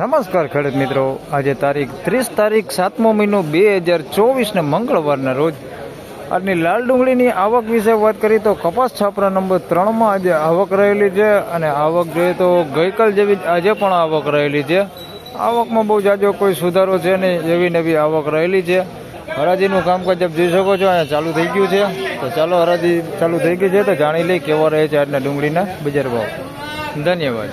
નમસ્કાર ખેડૂત મિત્રો. આજે તારીખ ત્રીસ તારીખ સાતમો મહિનો બે હજાર ચોવીસને મંગળવારના રોજ. આજની લાલ ડુંગળીની આવક વિશે વાત કરીએ તો કપાસ છાપરા નંબર ત્રણમાં આજે આવક રહેલી છે અને આવક જોઈએ તો ગઈકાલ જેવી આજે પણ આવક રહેલી છે. આવકમાં બહુ જાજો કોઈ સુધારો છે નહીં, એવી નવી આવક રહેલી છે. હરાજીનું કામકાજ આપ જોઈ શકો છો, અહીંયા ચાલુ થઈ ગયું છે. તો ચાલો હરાજી ચાલુ થઈ ગઈ છે તો જાણી લઈ કેવા રહે છે આજના ડુંગળીના બજાર ભાવ. ધન્યવાદ.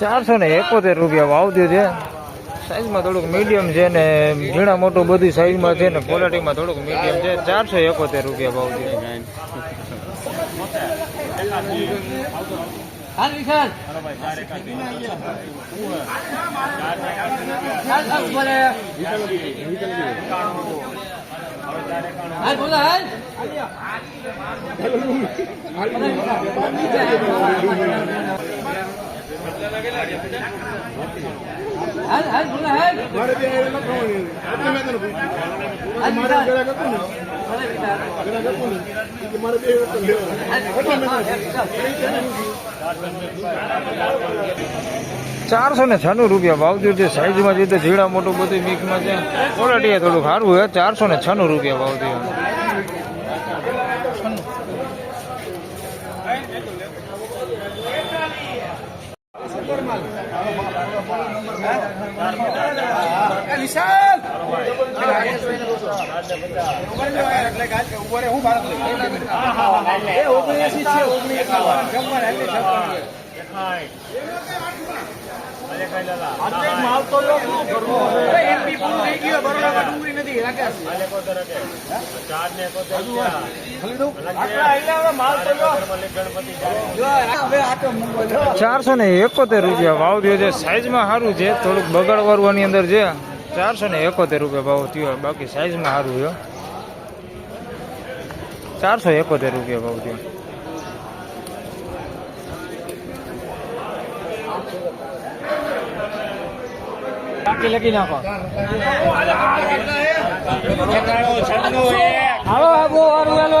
ચારસો ને એકોતેર રૂપિયા ભાવ દે છે. સાઈઝમાં થોડુંક મીડિયમ છે ને ઝીણા મોટું બધી સાઈઝમાં છે ને ક્વોલિટીમાં થોડુંક મીડિયમ છે. ચારસો એકોતેર રૂપિયા ભાવ થયો મારે વિશાલ હાલ મેં હાલ પૂછ્યું મારે જરાક હતું ને. જરાક હતું મારે બે ચારસો ને છન્નું રૂપિયા ભાવ થયો છે સાઈઝમાં જોઈએ તો ઝીણા મોટું બધું મિક્સમાં છે. ક્વોલિટી થોડુંક સારું હોય ચારસો ને છન્નું રૂપિયા ભાવ થયો ચારસો ને એકોતેર રૂપિયા. ભાવ થયો છે સાઈઝમાં સારું છે. થોડુંક બગાડ આની અંદર છે. ચારસો ને એકોતેર રૂપિયા ભાવ થયો. બાકી સાઈઝમાં સારું થયો ચારસો એકોતેર રૂપિયા ભાવ થયો. લખી નાખો હાલો આબુ વારું હાલો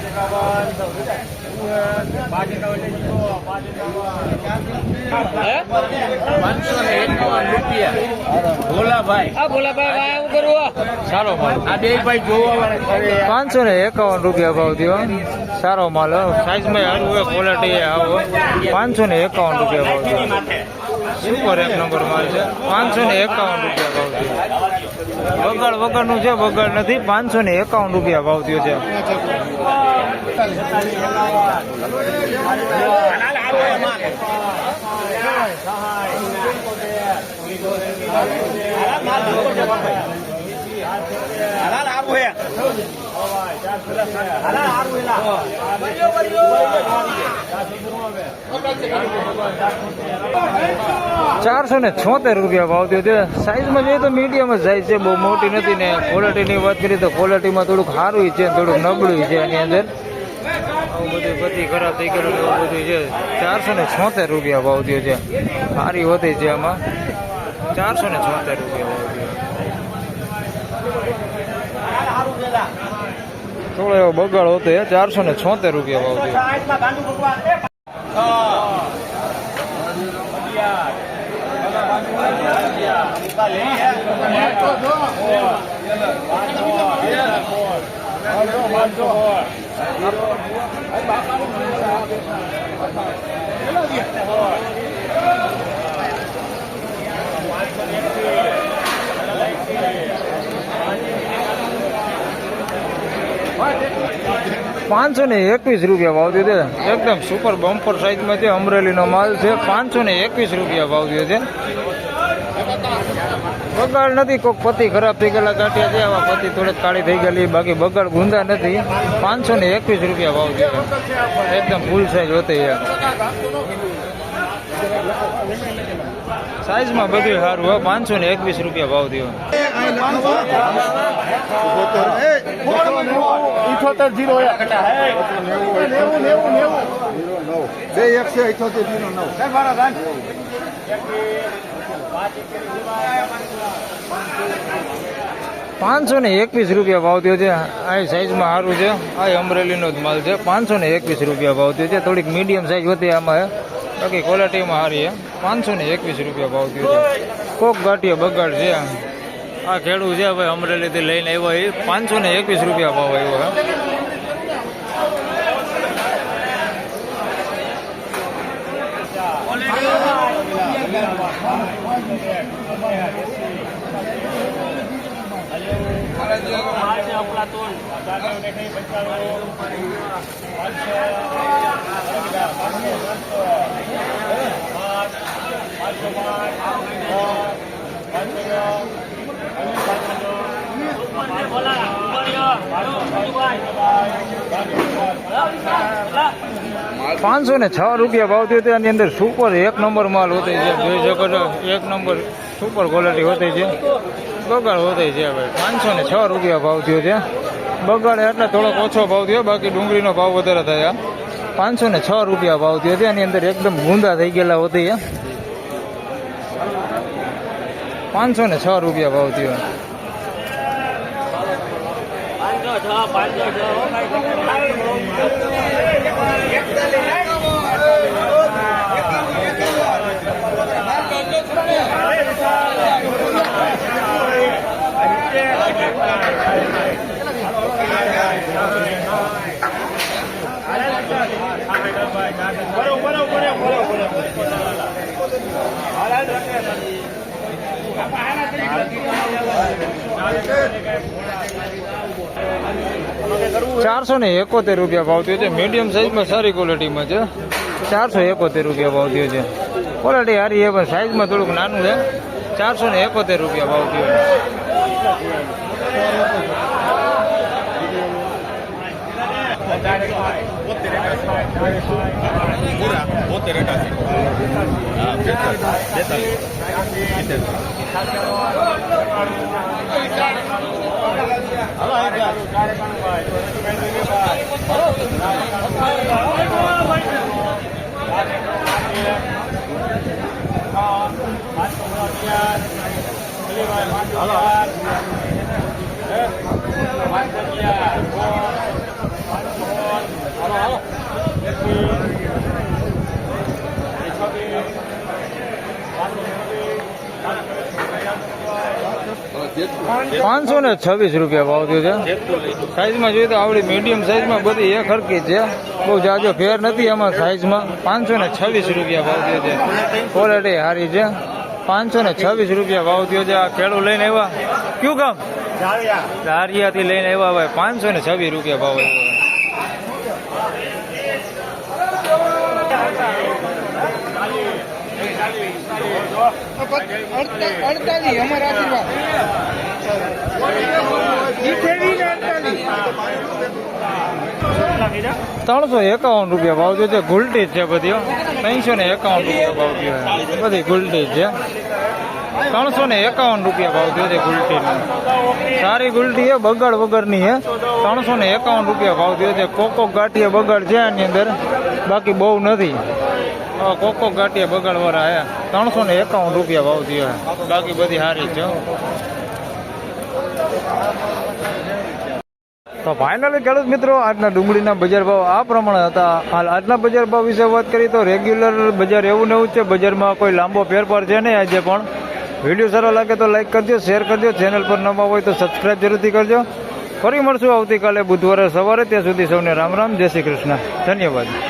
હાલ પાંચસો ને એકાવન રૂપિયા ભાવ થયો સારો માલ સાઈઝમાં સારું હોય ક્વોલિટી આવો. પાંચસો ને એકાવન રૂપિયા ભાવ થયો. સુપર એક નંબર માલ છે. પાંચસો ને એકાવન રૂપિયા ભાવ થયો. વગર વગરનું છે વગર નથી. પાંચસો ને એકાવન રૂપિયા ભાવ થયો છે. ચારસો ને છોતેર રૂપિયા ભાવ થયો છે. સાઈઝમાં જોઈએ તો મીડિયમ જ સાઈઝ છે. બહુ મોટી નથી ને ક્વોલિટીની વાત કરીએ તો ક્વોલિટીમાં થોડુંક સારું છે થોડુંક નબળું છે એની અંદર. આવું બધું બધી ખરાબ થઈ ગયેલું એવું બધું છે. ચારસો ને છોતેર રૂપિયા ભાવ થયો છે. સારી હોતી છે આમાં. ચારસો ને છોતેર રૂપિયા ભાવ થયો. થોડો એવો બગાડ હોતો એ ચારસો ને છોતેર રૂપિયા ભાવ થયો. પાંચસો ને એકવીસ રૂપિયા ભાવ થયો છે એકદમ સુપર બમ્પર સાઈઝમાં છે અમરેલીનો માલ છે. પાંચસો ને એકવીસ રૂપિયા ભાવ થયો છે બગાડ નથી કોઈક પતિ ખરાબ થઈ ગયેલા ગાંઠિયા છે, આવા પતિ થોડેક કાળી થઈ ગયેલી, બાકી બગાડ ગુંદા નથી. પાંચસો ને એકવીસ રૂપિયા ભાવ છે. એકદમ ફૂલ સાઈઝ હોતી છે સાઈઝમાં બધું સારું હોય. પાંચસો ને એકવીસ રૂપિયા ભાવ થયો. જીરો નેવું નેવું નેવું બે એકસો ઇઠોતેર જીરો નવ પાંચસો ને એકવીસ રૂપિયા ભાવ થયો છે. આ સાઈઝમાં સારું છે. આ અમરેલીનો જ માલ છે. પાંચસો ને એકવીસ રૂપિયા ભાવ થયો છે. થોડીક મીડિયમ સાઈઝ હતી આમાં બાકી ક્વોલિટીમાં સારી એમ પાંચસો ને એકવીસ રૂપિયા ભાવ થયો કોક ગાંઠિયા બગાડ છે આ ખેડૂત છે ભાઈ અમરેલીથી લઈને આવ્યો એ. પાંચસો ને એકવીસ રૂપિયા ભાવ આવ્યો છે પાંચસો ને છ રૂપિયા ભાવ થયો એની અંદર સુપર એક નંબર માલ હોતી છે. જોઈ શકો છો, એક નંબર સુપર ક્વોલિટી હોતી છે. બગાડ હોતી છે, ભાઈ. પાંચસો ને છ રૂપિયા ભાવ થયો છે. બગાડ એટલે થોડોક ઓછો ભાવ થયો, બાકી ડુંગળીનો ભાવ વધારે થયા પાંચસો ને છ રૂપિયા ભાવ થયો એની અંદર એકદમ ગુંદા થઈ ગયેલા હોતી પાંચસો ને છ રૂપિયા ભાવ થયો. ચારસો ને એકોતેર રૂપિયા ભાવ થયો છે. મીડિયમ સાઈઝમાં સારી ક્વોલિટીમાં છે. ચારસો એકોતેર રૂપિયા ભાવ થયો છે. ક્વોલિટી સારી એ પણ સાઈઝમાં થોડુંક નાનું છે. ચારસો ને એકોતેર રૂપિયા ભાવ થયો છે. Hello. પાંચસો ને છવ્વીસ રૂપિયા ભાવ થયો છે. સાઈઝમાં જોઈએ તો આવડી મીડિયમ સાઈઝમાં બધી એક હરકી છે. બહુ જાજો ફેર નથી એમાં સાઈઝમાં. પાંચસો ને છવ્વીસ રૂપિયા ભાવ થયો છે. ક્વોલિટી સારી છે. પાંચસો ને છવ્વીસ રૂપિયા ભાવ થયો છે. આ ખેડૂત લઈને આવ્યા. કયું કામ? ધારિયાથી લઈને આવ્યા ભાઈ પાંચસો ને છવ્વીસ રૂપિયા ભાવ આવ્યો અડતાલીસ અમારા આશીર્વાદ ત્રણસો એકાવન રૂપિયા ભાવ થયો છે ગુલટી છે બધી ત્રણસો ને એકાવન રૂપિયા ભાવ થયો બધી ગુલટી છે. ત્રણસો ને એકાવન રૂપિયા ભાવ થયો છે ગુલટીનો. સારી ગુલટી છે, બગાડ વગરની છે. ત્રણસો ને એકાવન રૂપિયા ભાવ થયો છે કોકો ગાંઠીએ બગાડ છે એની અંદર. બાકી બહુ નથી. કોકો ગાંઠિયા બગાડવાળા આયા ત્રણસો ને એકાવન રૂપિયા ભાવ થયો બાકી બધી સારી છે તો ફાઇનલી ખેડૂત મિત્રો, આજના ડુંગળીના બજાર ભાવ આ પ્રમાણે હતા. હાલ આજના બજાર ભાવ વિશે વાત કરીએ તો રેગ્યુલર બજાર એવું ને એવું છે. બજારમાં કોઈ લાંબો ફેરફાર છે નહીં આજે પણ. વીડિયો સારો લાગે તો લાઈક કરજો શેર કરજો. ચેનલ પર નવા હોય તો સબસ્ક્રાઈબ જરૂરથી કરજો. ફરી મળશું આવતીકાલે બુધવારે સવારે. ત્યાં સુધી સૌને રામ રામ. જય શ્રી કૃષ્ણ. ધન્યવાદ.